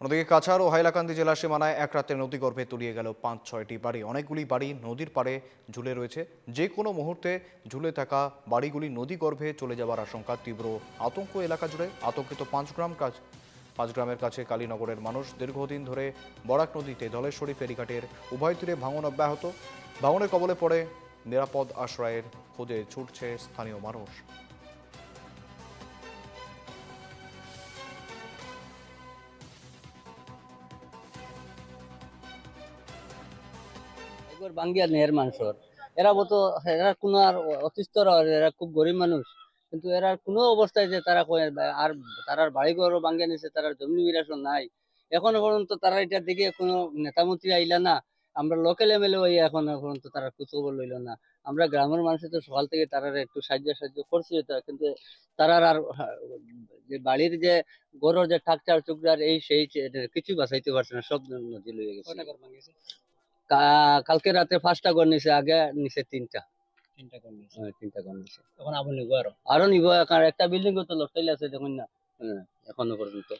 অন্যদিকে কাছাড় ও হাইলাকান্দি জেলার সীমানায় এক রাতে নদীগর্ভে তলিয়ে গেল পাঁচ, ছয়টি বাড়ি। অনেকগুলি বাড়ি নদীর পাড়ে ঝুলে রয়েছে। যে কোনো মুহূর্তে ঝুলে থাকা বাড়িগুলি নদীগর্ভে চলে যাওয়ার আশঙ্কা, তীব্র আতঙ্ক এলাকা জুড়ে আতঙ্কিত পাঁচগ্রাম কাজ। পাঁচ গ্রামের কাছে কালীনগরের মানুষ দীর্ঘদিন ধরে বরাক নদীতে ধলেশ্বরী ফেরিঘাটের উভয় তীরে ভাঙন অব্যাহত। ভাঙনের কবলে পড়ে নিরাপদ আশ্রয়ের খোঁজে ছুটছে স্থানীয় মানুষ। বাঙ্গিয়া নেহের মানুষের এরা মতো এরা আর এরা খুব গরিব মানুষ। কিন্তু এরা কোনো অবস্থায় যে তারা আর তারার বাঙ্গিয়া নিছে তারার জমি নাই। এখনও পর্যন্ত তারা এটার দিকে কোনো নেতামন্ত্রী আইলা না। আমরা লোকাল এমএলএ হই এখনও পর্যন্ত তারা খোঁজখবর লইল না। আমরা গ্রামের মানুষের তো সকাল থেকে তারা একটু সাহায্য সাহায্য করছি কিন্তু তারার আর যে বাড়ির যে গরুর যে ঠাকচার চুকরার এই সেই কিছু বাঁচাইতে পারছে না, সব নদী লইয়ে গেছে। কালকে রাতে পাঁচটা ঘর নিছে আগে নিছে তিনটা। তিনটা করলি হ্যাঁ, নিছে। তখন আবার নিব আরও। আরও নিব একটা বিল্ডিং তো লটকাইলে আছে দেখুন না। হ্যাঁ, এখনও পর্যন্ত।